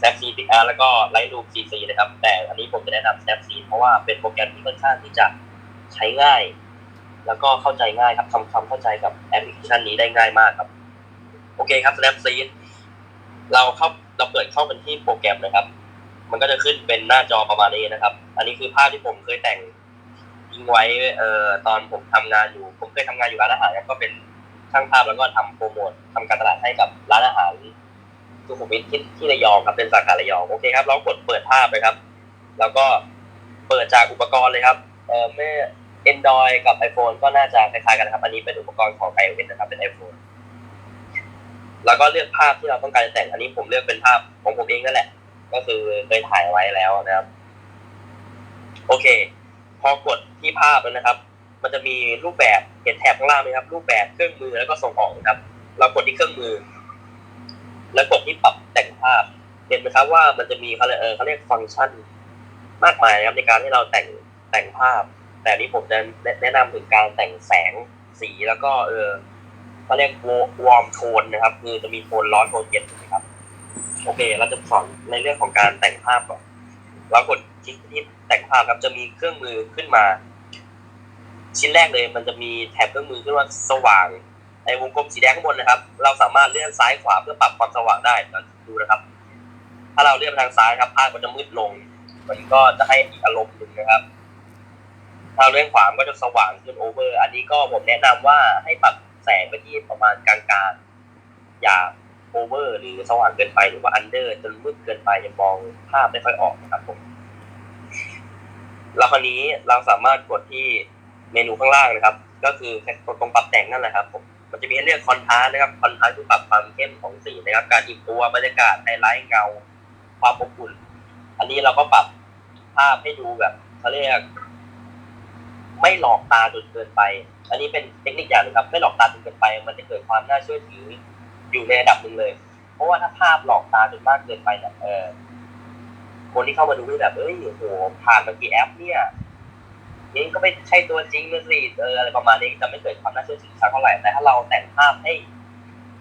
Snapseed XR แล้วก็ Lightroom CC นะครับ แต่อันนี้ผมจะแนะนำ Snapseed เพราะว่าเป็นโปรแกรมที่ค่อนข้างที่จะใช้ง่าย แล้วก็เข้าใจง่ายครับทำความเข้าใจกับแอปพลิเคชันนี้ได้ง่ายมากครับ โอเคครับ Snapseed เราเข้าเราเปิดเข้ากันที่โปรแกรมนะครับ มันก็จะขึ้นเป็นหน้าจอประมาณนี้นะครับ อันนี้คือภาพที่ผมเคยแต่งทิ้งไว้เอ่อตอนผมทำงานอยู่ ผมเคยทำงานอยู่ร้านอาหารก็เป็นช่างภาพแล้วก็ทำโปรโมททำการตลาดให้กับร้านอาหาร สุขุมวิทที่ที่ระยองครับเป็นสาขาระยองโอเคครับเรากดเปิดภาพเลยครับ แล้วก็เปิดจากอุปกรณ์เลยครับเอ่อเมื่อ Android กับ iPhone ก็น่าจะคล้ายๆกันนะครับ อันนี้เป็นอุปกรณ์ของ iOS นะครับเป็น iPhone แล้วก็เลือกภาพที่เราต้องการจะแต่งอันนี้ผมเลือกเป็นภาพของผมเองนั่นแหละ ก็คือเคยถ่ายไว้แล้วนะครับ โอเค พอกดที่ภาพแล้วนะครับ มันจะมีรูปแบบเห็นแถบข้างล่างไหมครับ รูปแบบเครื่องมือแล้วก็ส่งออกครับ เรากดที่เครื่องมือ แล้วกดที่ปรับแต่งภาพ เห็นไหมครับว่ามันจะมีเขาเรียกเออเขาเรียกฟังก์ชัน มากมายนะครับในการที่เราแต่งแต่งภาพ แต่นี้ผมจะแนะนำถึงการแต่งแสงสีแล้วก็เออเขาเรียกวอร์มโทนนะครับ คือจะมีโทนร้อนโทนเย็นถูกไหมครับ โอเค เราจะสอนในเรื่องของการแต่งภาพก่อนเรากดคลิกที่แต่งภาพครับจะมีเครื่องมือขึ้นมา ชิ้นแรกเลย มันจะมีแถบเครื่องมือขึ้นว่าสว่าง ในวงกลมสีแดงข้างบนนะครับ เราสามารถเลื่อนซ้ายขวาเพื่อปรับความสว่างได้เราดูนะครับ ถ้าเราเลื่อนไปทางซ้ายครับภาพก็จะมืดลง มันก็จะให้อีกอารมณ์หนึ่งนะครับ ถ้าเลื่อนขวาก็จะสว่างขึ้นโอเวอร์ อันนี้ก็ผมแนะนำว่าให้ปรับแสงไปที่ประมาณกลางๆ อย่าโอเวอร์ หรือสว่างเกินไปหรือว่าอันเดอร์จนมืดเกินไปจะมองภาพไม่ค่อยออกนะครับผมแล้วคราวนี้เราสามารถกดที่เมนูข้างล่างนะครับ ก็คือกดตรงปรับแต่งนั่นแหละครับผม มันจะมีให้เลือกคอนทราส์นะครับ คอนทราสต์คือปรับความเข้มของสีนะครับ การอิ่มตัวบรรยากาศไฮไลท์เงา ความอบอุ่น อันนี้เราก็ปรับภาพให้ดูแบบเขาเรียก ไม่หลอกตาจนเกินไป อันนี้เป็นเทคนิคอย่างหนึงครับ ไม่หลอกตาจนเกินไป มันจะเกิดความน่าเชื่อถืออยู่ในระดับหนึ่งเลย เพราะว่าถ้าภาพหลอกตาจนมากเกินไปเนี่ยเออคนที่เข้ามาดูก็แบบเอ้ยโอ้โหผ่านมากี่แอปเนี่ย นี่ก็ไม่ใช่ตัวจริงนะสิเอออะไรประมาณนี้จะไม่เกิดความน่าเชื่อถือสักเท่าไหร่แต่ถ้าเราแต่งภาพให้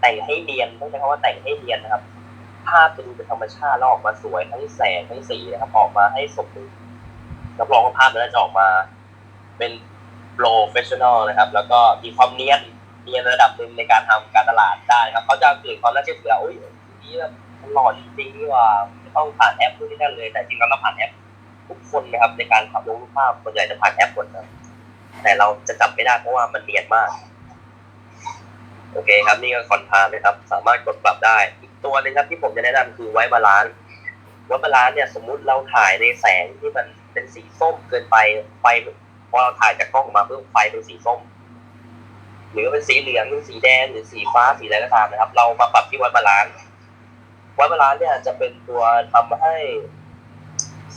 แต่งให้เนียนต้องใช้คำว่าแต่งให้เนียนนะครับ ภาพจะดูเป็นธรรมชาติแล้วออกมาสวยทั้งแสงทั้งสีนะครับ ออกมาให้สมดุลรับรองว่าภาพนั้นจะออกมา เป็นโปรเฟชชั่นอลนะครับ แล้วก็มีความเนียนเนียนระดับหนึ่งในการทำการตลาดได้ครับเขาจะเกิดความน่าเชื่อถือว่าโอ้ยนี่แบบมันหล่อจริงๆนี่ว่าต้องผ่านแอปนู่นนี่นั่นเลย แต่จริงๆแล้วเราผ่านแอป ทุกคนนะครับ ในการขับลงรูปภาพส่วนใหญ่จะผ่านแอปหมดนะแต่เราจะจับไม่ได้เพราะว่ามันเนียนมาก โอเคครับ นี่ก็คอนทาสต์นะครับ สามารถกดปรับได้ อีกตัวหนึงครับที่ผมจะแนะนำคือไว้บาลานซ์ไว้บาลานซ์เนี่ยสมมุติเราถ่ายในแสงที่มันเป็นสีส้มเกินไปไฟพอเราถ่ายจากกล้องออกมาเพิ่มไฟเป็นสีส้มหรือเป็นสีเหลืองหรือสีแดงหรือสีฟ้าสีอะไรก็ตามนะครับ เรามาปรับที่วัดบาลานซ์วัดบาลานซ์เนี่ยจะเป็นตัวทำให้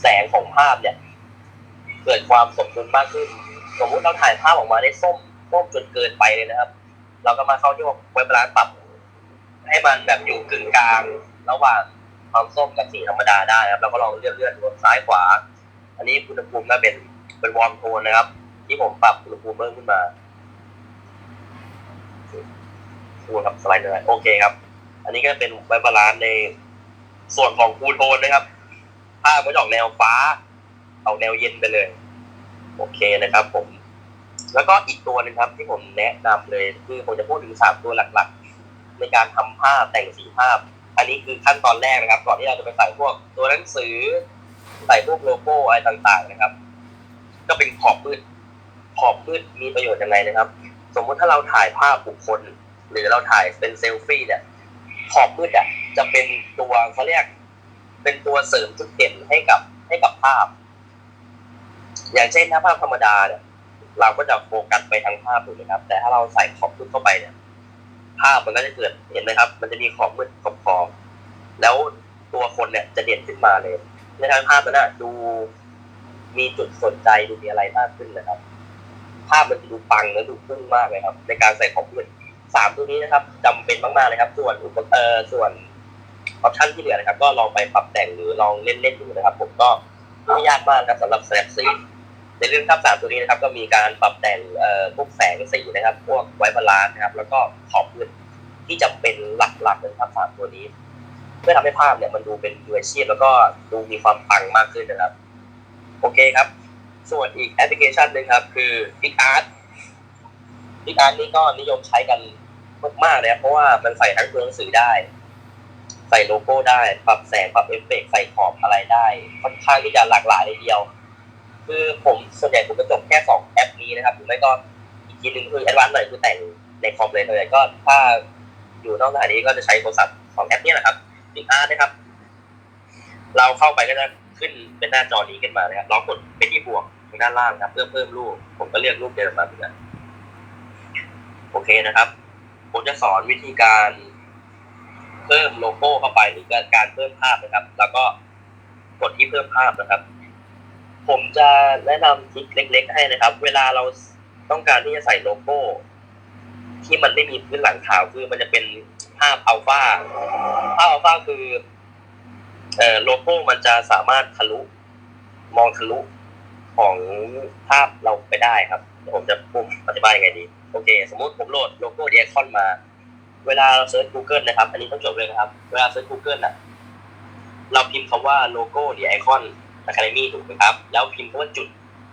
แสงของภาพเนี่ย เกิดความสมดุลมากขึ้น สมมุติเราถ่ายภาพออกมาได้ส้มส้มจนเกินไปเลยนะครับ เราก็มาเข้าที่วัดบาลานซ์ปรับ ให้มันแบบอยู่กึ่งกลาง ระหว่างความส้มกับสีธรรมดาได้นะครับเราก็ลองเลื่อนเลื่อนดูซ้ายขวา อันนี้อุณหภูมิก็เป็นเป็นวอร์มโทนนะครับ ที่ผมปรับอุณหภูมิเพิ่มขึ้นมาดูครับสไลด์เลยโอเคครับ อันนี้ก็เป็นไวบาลานซ์ในส่วนของคูโทนนะครับาพก็จะออกแนวฟ้าออกแนวเย็นไปเลย โอเคนะครับ ผม แล้วก็อีกตัวหนึงครับ ที่ผมแนะนำเลยคือผมจะพูดถึงสามตัวหลักๆ ในการทำภาพแต่งสีภาพ อันนี้คือขั้นตอนแรกนะครับ ก่อนที่เราจะไปใส่พวกตัวหนังสือ ใส่พวกโลโก้อะไรต่าง ๆ นะครับ ก็เป็นขอบมืดขอบมืดมีประโยชน์ยังไงนะครับ สมมติถ้าเราถ่ายภาพบุคคล หรือเราถ่ายเป็นเซลฟี่เนี่ยขอบมืดอะจะเป็นตัวเขาเรียก เป็นตัวเสริมจุดเด่นให้กับให้กับภาพ อย่างเช่นถ้าภาพธรรมดาเนี่ยเราก็จะโฟกัสไปทางภาพถูกไหมครับ แต่ถ้าเราใส่ขอบมืดเข้าไปเนี่ย ภาพมันก็จะเกิดเห็นไหมครับ มันจะมีขอบมืดขอบขอบแล้วตัวคนเนี่ยจะเด่นขึ้นมาเลยในทางภาพนั้นนะดูมีจุดสนใจดูมีอะไรมากขึ้นนะครับ ภาพมันจะดูปังและดูพุ่งมากเลยครับ ในการใส่ของมืดสามตัวนี้นะครับจำเป็นมากๆเลยครับ ส่วนอุปเอ่อส่วน ออปชันที่เหลือนะครับ ก็ลองไปปรับแต่งหรือลองเล่นๆดูนะครับ ผมก็ไม่ยากมากนะครับสำหรับ Snap 4ในเรื่องภาพสามตัวนี้นะครับ ก็มีการปรับแต่งเอ่อพวกแสงสีนะครับ พวกไวบาลานนะครับ แล้วก็ขอบมืดที่จำเป็นหลักๆเลยครับสามตัวนี้ เพื่อทำให้ภาพเนี่ยมันดูเป็นมืออาชีพแล้วก็ดูมีความปังมากขึ้นนะครับ โอเคครับ ส่วนอีกแอปพลิเคชันหนึ่งครับ คือ PicArt PicArt นี่ก็นิยมใช้กันมากๆเลยครับเพราะว่ามันใส่ทั้งตัวหนังสือได้ ใส่โลโก้ได้ ปรับแสง ปรับเอฟเฟกใส่ขอบอะไรได้ ค่อนข้างที่จะหลากหลายเลยเดียว คือผมส่วนใหญ่ผมจะจบแค่สองแอปนี้นะครับหรือไม่ก็อีกทีหนึ่งคือแอดวานซ์หน่อยคือแต่งในคอมเลยเลยก็ถ้าอยู่นอกจานีก็จะใช้โทรศัพท์ของแอปนี้นะครับ PicArt นะครับ เราเข้าไปก็จะขึ้นเป็นหน้าจอนี้ขึ้นมานะครับเรากดไปที่บวกทางด้านล่างนะครับ เพื่อเพิ่มรูป ผมก็เลือกรูปเดิมมาเหมือนกันโอเคนะครับ ผมจะสอนวิธีการ เพิ่มโลโก้เข้าไปหรือการเพิ่มภาพนะครับ แล้วก็กดที่เพิ่มภาพนะครับ ผมจะแนะนำทริคเล็ก ๆ ให้นะครับ เวลาเราต้องการที่จะใส่โลโก้ ที่มันไม่มีพื้นหลังขาวคือมันจะเป็นภาพอัลฟาภาพอัลฟาคือเอ่อโลโก้มันจะสามารถทะลุ มองทะลุของภาพเราไปได้ครับ ผมจะพูดอธิบายยังไงดี โอเค สมมติผมโหลดโลโก้เดีไอคอนมา เวลาเราเซิร์ช Google นะครับ อันนี้ต้องจบเลยนะครับ เวลาเซิร์ช Google น่ะเราพิมพ์คำว่าโลโก้ดีไอคอน Academy ถูกไหมครับ แล้วพิมพ์คำว่าจุด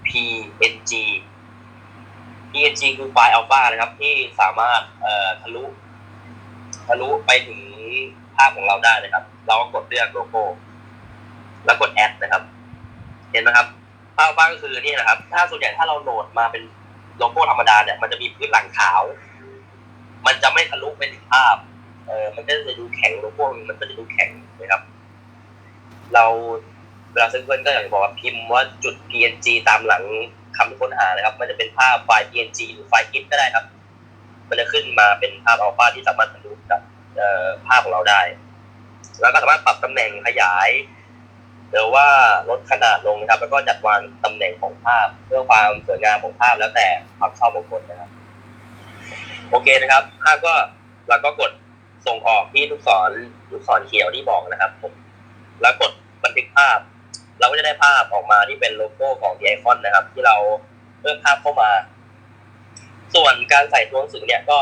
png png คือไฟล์อัลฟานะครับ ที่สามารถเอ่อทะลุทะลุไปถึงภาพของเราได้นะครับ เราก็กดเลือกโลโก้ แล้วกดแอดนะครับ เห็นไหมครับภาพอัลฟาก็คือนี่นะครับ ถ้าส่วนใหญ่ถ้าเราโหลดมาเป็นโลโก้ธรรมดาเนี่ยมันจะมีพื้นหลังขาว มันจะไม่ทะลุไปถึงภาพ เออมันก็จะดูแข็งโลโก้มันก็จะดูแข็งนะครับ เราเวลาเซิร์ชเพื่อนก็อย่างที่บอกว่าพิมพ์ว่าจุด png ตามหลังคำที่ค้นหานะครับ มันจะเป็นภาพไฟล์ png หรือไฟล์ gif ก็ได้ครับ มันจะขึ้นมาเป็นภาพอัลฟาที่สามารถทะลุกับภาพของเราได้ แล้วก็สามารถปรับตำแหน่งขยายหรือว่าลดขนาดลงนะครับ แล้วก็จัดวางตำแหน่งของภาพ เพื่อความสวยงามของภาพแล้วแต่ความชอบของคนนะครับ โอเคนะครับภาพก็เราก็กดส่งออกที่ลูกศรลูกศรเขียวที่บอกนะครับผมแล้วกดบันทึกภาพ เราก็จะได้ภาพออกมาที่เป็นโลโก้ของดีไอคอนนะครับ ที่เราเพิ่มภาพเข้ามา ส่วนการใส่ตัวหนังสือเนี่ยก็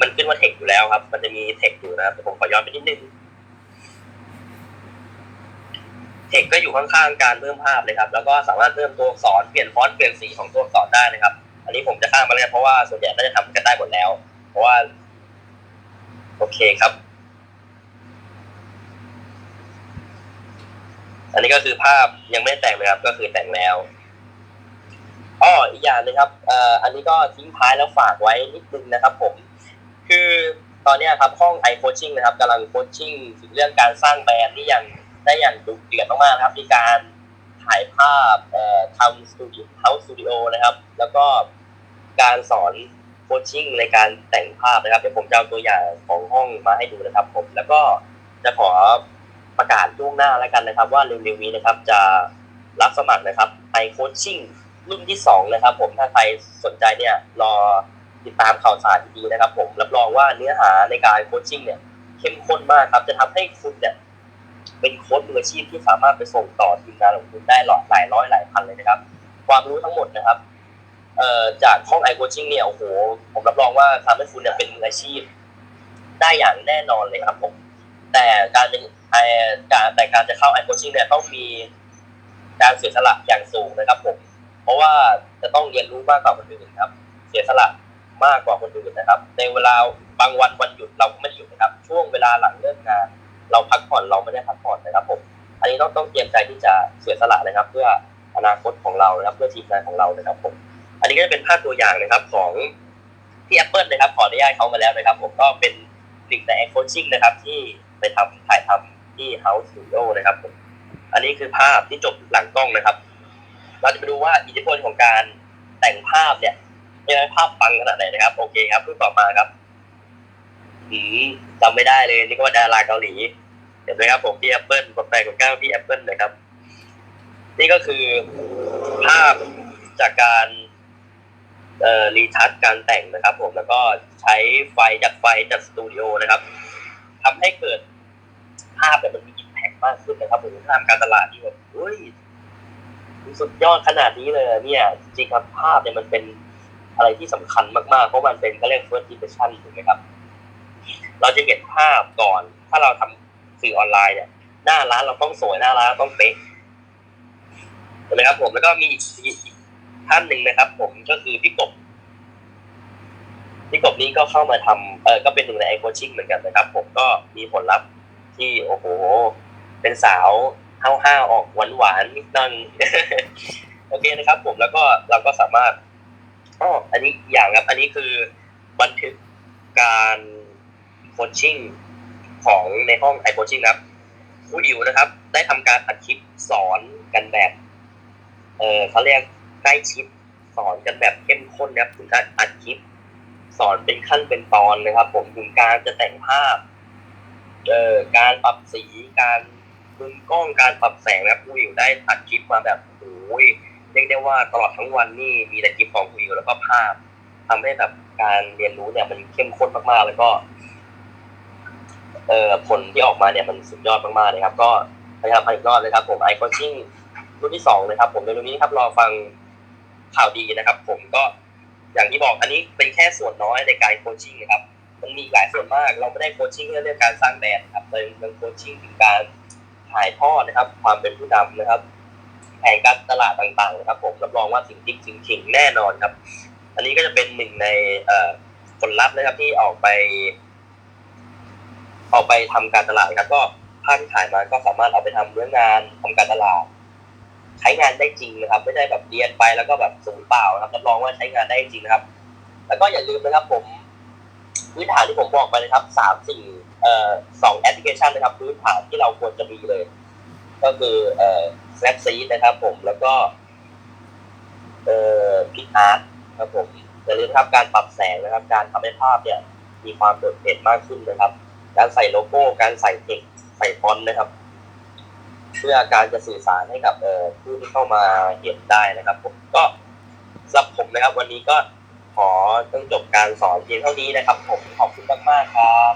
มันขึ้นว่าเทคอยู่แล้วครับ มันจะมีเทคอยู่นะครับผมขอย้อนไปนิดนึงเทคก็อยู่ข้างๆการเพิ่มภาพเลยครับ แล้วก็สามารถเพิ่มตัวอักษรเปลี่ยนฟอนต์เปลี่ยนสีของตัวอักษรได้นะครับ อันนี้ผมจะข้ามมาเลยเพราะว่าส่วนใหญ่น่าจะทำกันได้หมดแล้ว เพราะว่า โอเคครับ อันนี้ก็คือภาพยังไม่ได้แต่งเลยครับ ก็คือแต่งแล้วอ้ออีกอย่างหนึงครับเอ่ออันนี้ก็ทิ้งท้ายแล้วฝากไว้นิดนึงนะครับ ผม คือตอนนี้ครับห้องไอโคชชิ่งนะครับกำลังโคชชิ่งถึงเรื่องการสร้างแบรนด์ที่อย่างได้อย่างดุเดือดมากๆครับมีการ ถ่ายภาพเอ่อทำสตูดิโอเฮาส์สตูดิโอนะครับ แล้วก็การสอนโคชชิ่งในการแต่งภาพนะครับเดี๋ยวผมจะเอาตัวอย่างของห้องมาให้ดูนะครับผมแล้วก็จะขอประกาศล่วงหน้าแล้วกันนะครับ ว่าเร็วๆนี้นะครับจะรับสมัครนะครับไอโคชชิ่งรุ่นที่สองนะครับ ผมถ้าใครสนใจเนี่ยรอติดตามข่าวสารดีๆนะครับ ผมรับรองว่าเนื้อหาในการโคชชิ่งเนี่ยเข้มข้นมากครับจะทำให้คุณเนี่ย เป็นโค้ชมืออาชีพที่สามารถไปส่งต่อทีมงานของคุณได้หลายหลายร้อยหลายพันเลยนะครับ ความรู้ทั้งหมดนะครับเอ่อจากห้องไอโคชิ่งเนี่ยโอ้โหผมรับรองว่าทำให้คุณเนี่ยเป็นมืออาชีพ ได้อย่างแน่นอนเลยครับผมแต่การเป็นไอการแต่การจะเข้าไอโคชชิ่งเนี่ยต้องมีการเสียสละอย่างสูงนะครับผมเพราะว่าจะต้องเรียนรู้มากกว่าคนอื่นครับ เสียสละมากกว่าคนอื่นนะครับ ในเวลาบางวันวันหยุดเราก็ไม่ได้หยุดนะครับ ช่วงเวลาหลังเลิกงาน เราพักผ่อนเราไม่ได้พักผ่อนนะครับผมอันนี้ต้องต้องเตรียมใจที่จะเสียสละนะครับ เพื่ออนาคตของเรานะครับ เพื่อทีมงานของเรานะครับผมอันนี้ก็จะเป็นภาพตัวอย่างนะครับของพี่แอปเปิลนะครับขออนุญาตเขามาแล้วนะครับ ผมก็เป็นหนึ่งในแอคโคชิ่งนะครับ ที่ไปทำถ่ายทำที่ House Studio นะครับผมอันนี้คือภาพที่จบหลังกล้องนะครับ เราจะไปดูว่าอิทธิพลของการแต่งภาพเนี่ยจะได้ภาพปังขนาดไหนนะครับ โอเคครับรูปต่อมาครับ อืมจำไม่ได้เลยนี่ก็ว่าดาราเกาหลีเห็นไหมครับผมพี่แอปเปิลกดแปลกดเก้าพี่แอปเปิลนะครับ นี่ก็คือภาพจากการเอ่อรีทัชการแต่งนะครับ ผมแล้วก็ใช้ไฟจัดไฟจากสตูดิโอนะครับทำให้เกิดภาพแบบมันมีอิมแพคมากขึ้นนะครับผมทำการตลาดที่แบบเฮ้ยสุดยอดขนาดนี้เลยเนี่ย จริงครับภาพเนี่ยมันเป็นอะไรที่สำคัญมากๆ เพราะมันเป็นเขาเรียก first impression ถูกไหมครับ เราจะเห็นภาพก่อน ถ้าเราทสื่อออนไลน์เนี่ยหน้าร้านเราต้องสวยหน้าร้านต้องเป๊ะเห็นไหมครับผมแล้วก็มีอีกท่านหนึ่งนะครับ ผมก็คือพี่กบพี่กบนี้ก็เข้ามาทำเออก็เป็นหนึ่งในไอโคชิ่งเหมือนกันนะครับ ผมก็มีผลลัพธ์ที่โอ้โห เป็นสาวห้าวๆออกหวานๆนิดนึงโอเคนะครับ ผมแล้วก็เราก็สามารถอ๋ออันนี้อย่างครับ อันนี้คือบันทึกการ โคชชิ่งของในห้องไอโคชิ่งนะครับครูอิ๋วนะครับ ได้ทำการอัดคลิปสอนกันแบบ เออเขาเรียกใกล้ชิดสอนกันแบบเข้มข้นนะครับถึงการอัดคลิป สอนเป็นขั้นเป็นตอนนะครับ ผมถึงการจะแต่งภาพเอ่อการปรับสีการมุมกล้องการปรับแสงนะครับครูอิ๋วได้อัดคลิปมาแบบโอ้ยเรียกได้ว่าตลอดทั้งวันนี่มีแต่คลิปของครูอิ๋วแล้วก็ภาพทำให้แบบการเรียนรู้เนี่ยมันเข้มข้นมากๆ แล้วก็ เอ่อผลที่ออกมาเนี่ยมันสุดยอดมากๆเลยครับก็พยายามไปอีกรอบเลยครับผมไอคอนชิ่งรุ่นที่สองนะครับ ผมในรุ่นนี้ครับรอฟังข่าวดีนะครับ ผมก็อย่างที่บอกอันนี้เป็นแค่ส่วนน้อยในการโคชชิ่งนะครับมันมีหลายส่วนมาก เราไม่ได้โคชชิ่งแค่เรื่องการสร้างแบรนด์ครับเป็นเป็นโคชชิ่งถึงการถ่ายทอดนะครับ ความเป็นผู้นำนะครับแผนการตลาดต่างๆนะครับ ผมรับรองว่าสิ่งที่จริงๆแน่นอนครับ อันนี้ก็จะเป็นหนึ่งในผลลัพธ์นะครับที่ออกไป ออกไปทำการตลาดครับก็ภาพที่ถ่ายมาก็สามารถเอาไปทำเรื่องงานทำการตลาด ใช้งานได้จริงนะครับ ไม่ใช่แบบเรียนไปแล้วก็แบบสูญเปล่านะครับรับรองว่าใช้งานได้จริงนะครับ แล้วก็อย่าลืมนะครับผมพื้นฐานที่ผมบอกไปนะครับสามสิ่งเอ่อสองแอปพลิเคชันนะครับพื้นฐานที่เราควรจะมีเลย ก็คือเอ่อ Snapseed นะครับผมแล้วก็เอ่อ PicArt ครับผมอย่าลืมนะครับการปรับแสงนะครับ การทำให้ภาพเนี่ย มีความโดดเด่นมากขึ้นนะครับ การใส่โลโก้ การใส่เทคใส่ฟอนต์นะครับ เพื่อการจะสื่อสารให้กับเอ่อผู้ที่เข้ามาเห็นได้นะครับ ผมก็สำหรับผมนะครับ วันนี้ก็ขอต้องจบการสอนเพียงเท่านี้นะครับ ผมขอบคุณมากๆครับ